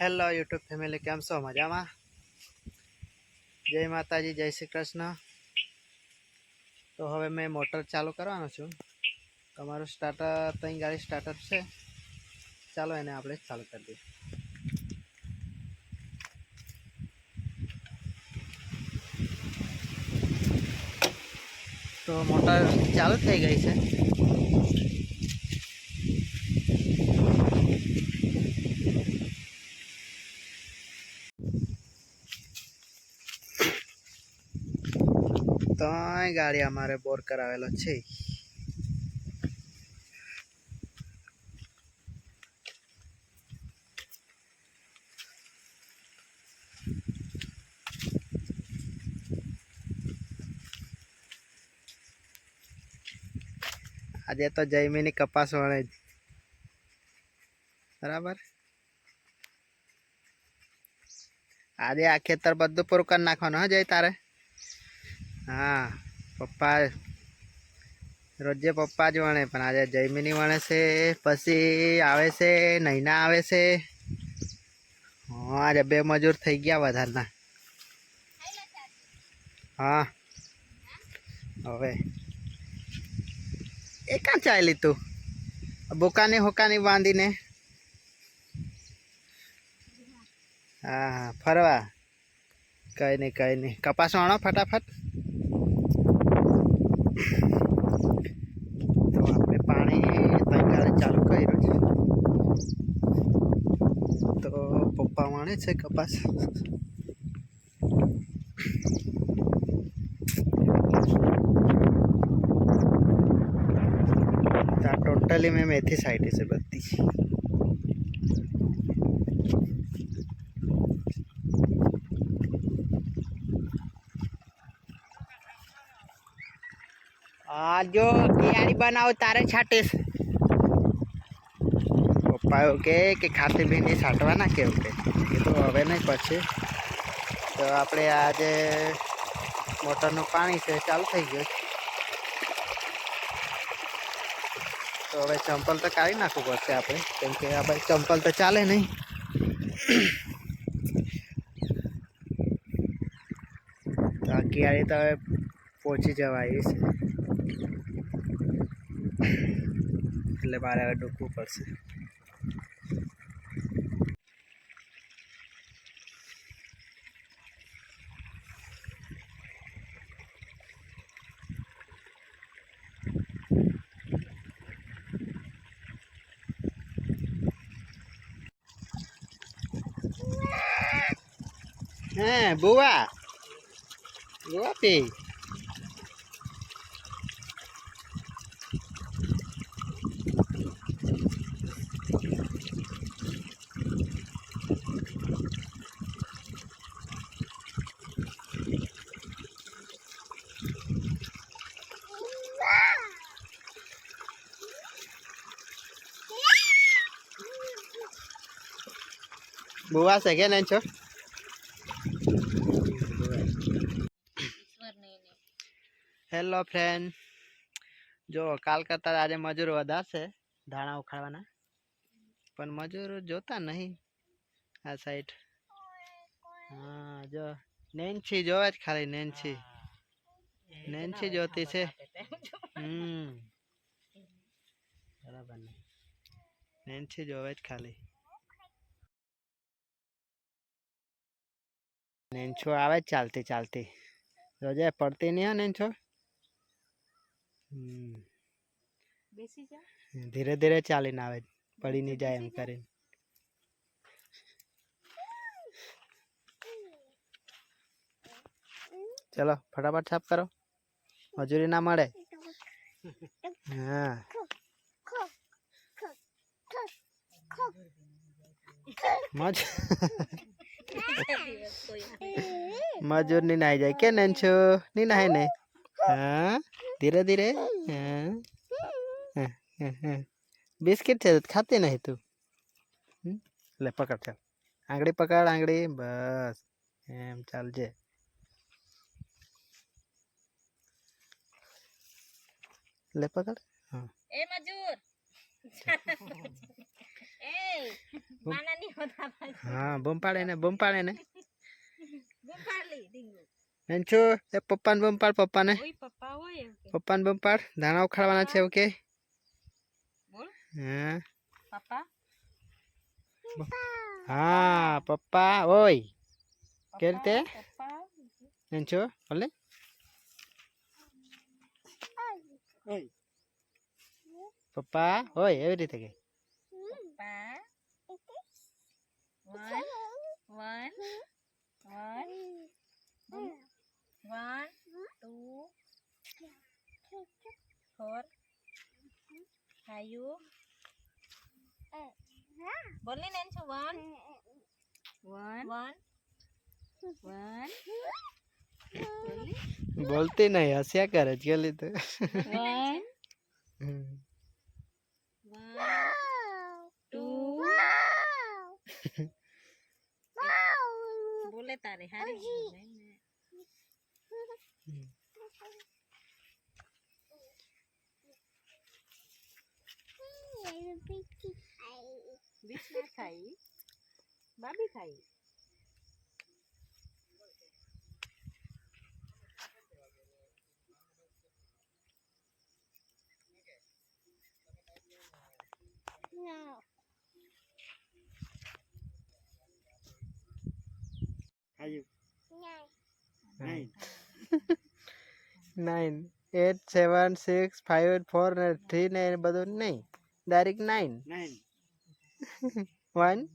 Hello YouTube family કેમ છો? મજામાં? જય માતાજી, જય શ્રી કૃષ્ણ. તો હવે મેં મોટર ચાલુ કરવાનો છું. તમારું સ્ટાર્ટર ત્રણ ગાડી સ્ટાર્ટર છે. ચાલો એને આપણે ચાલુ કરી દઈએ. તો મોટર ચાલુ થઈ ગઈ છે. ત્રણ ગાડી અમારે બોર કરાવેલો છે. આજે તો જયમીની કપાસ વણે જ. બરાબર? આજે આ ખેતર બધું પૂરું કરી નાખવાનું, હા જય તારે? હા, પપ્પા રોજે પપ્પા જ વણે, પણ આજે જયમીની વણે છે, પછી આવે છે, નૈના આવે છે. હા, આજે બે મજૂર થઈ ગયા વધારના. હા, હવે. એ કાં ચાલી લીધું? બોકાની હોકાની બાંધીને હા હા, ફરવા. કઈ નહીં કઈ નહીં. કપાસ વાણો ફટાફટ તો આપણે પાણી તૈયાર ચાલુ કર્યું છે. તો પપ્પા માણે છે કપાસ. ટોટલી મેં મેથી સાઈડ છે બધી. આ જો કિયારી બનાવો, તારે છાટીશ. એવું કે કે ખાતી ભીંડી છાંટવાના કેવું કે તો હવે નહીં પછી. તો આપણે આ જે મોટરનું પાણી છે, ચાલુ થઈ ગયું તો હવે ચંપલ તો કાઢી નાખવું પડશે આપણે, કેમ કે આ ભાઈ ચંપલ તો ચાલે નહીં. તો આ કિયારી તો હવે પહોંચી જવાય છે. એટલે મારે હવે ડૂબવું પડશે. Eh, buah. Buah pi. Buah segi nancur. Hello friend જો કાલ કરતાં આજે મજૂર વધારશે ધાણા ઉખાડવાના. પણ મજૂર જોતા નહીં આ સાઈડ હા જો નેન્સી જોવે જ ખાલી નેન્સી નેન્સી જોતી છે. હમ. બરાબર નેન્સી જોવે જ ખાલી. નેન્છો આવે ચાલતી ચાલતી. રોજે પડતી નહીં હો નેન્છો બેસી જા. ધીરે ધીરે ચાલીને આવે પડી નહીં જાય એમ કરીને. ચલો ફટાફટ સાફ કરો. મજૂરી ના મળે. હા. મજ મજૂરની નાઈ જાય કે નેન્છો ની નાહે. ને હા? धीरे धीरे हाँ। हाँ, हाँ, बिस्किट है खाते नहीं तू? हम्म? ले पकड़ चल। आंगड़ी पकड़ आंगड़ी। बस। एम चल जे। ले पकड़। हाँ। ए मजूर। ए माना नहीं होता हाँ बम पाड़े ने बम पाड़े ने। बम पाड़ ली दिंगू એન્છો એ પપ્પાને બમ પાડ પપ્પાને પપ્પાને બમ પાડ ધાણા ઉખાડવાના છે ઓકે? હા? પપ્પા? ઓય. કે રીતે? એન્છો ભલે પપ્પા હોય એવી રીતે કે. પપ્પા? Are you? Uh, yeah. Boleh nanti one. One. One. One. બોલતી નહીં હસ્યા કરે જ ગયેલી તો વન ટુ બોલે તારે હારી বিছনা খাই ভাবি খাই nine eight seven six five eight four ને થ્રી ને બધું નહીં Direct 9. 9. 1,